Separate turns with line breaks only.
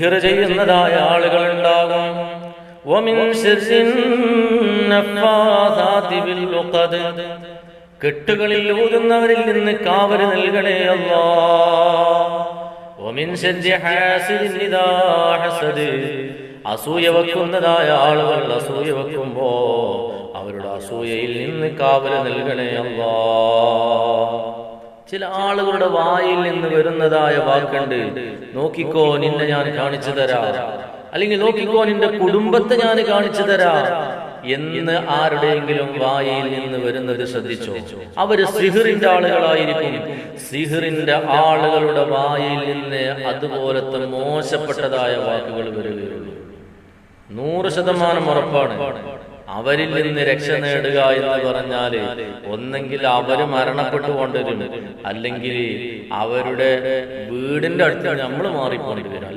ഹിറ ചെയ്യുന്നതായ ആളുകളുണ്ടാകും കെട്ടുകളിൽ ഊതുന്നവരിൽ നിന്ന് കാവര് നൽകണേ അല്ലാ അസൂയ വെക്കുന്നതായ ആളുകൾ അസൂയ വെക്കുമ്പോ അവരുടെ അസൂയയിൽ നിന്ന് കാവൽ നൽകണേ അല്ലാ ചില ആളുകളുടെ വായിൽ നിന്ന് വരുന്നതായ വാക്കുണ്ട്. നോക്കിക്കോ നിന്നെ ഞാൻ കാണിച്ചു തരാ. അല്ലെങ്കിൽ നോക്കിക്കോ നിന്റെ കുടുംബത്തെ ഞാൻ കാണിച്ചു തരാം. എന്ന് ആരുടെയെങ്കിലും വായിൽ നിന്ന് വരുന്നത് ശ്രദ്ധിച്ചോ? അവർ സിഹിറിന്റെ ആളുകളായിരിക്കും. സിഹിറിന്റെ ആളുകളുടെ വായിൽ നിന്ന് അതുപോലത്തെ മോശപ്പെട്ടതായ വാക്കുകൾ വരികയുള്ളൂ. നൂറ് ശതമാനം ഉറപ്പാണ്. അവരിൽ നിന്ന് രക്ഷ നേടുക എന്ന് പറഞ്ഞാൽ ഒന്നെങ്കിൽ അവർ മരണപ്പെട്ടു കൊണ്ടുവരും അല്ലെങ്കിൽ അവരുടെ വീടിന്റെ അടുത്ത് നമ്മൾ മാറിക്കൊണ്ടിരിക്കും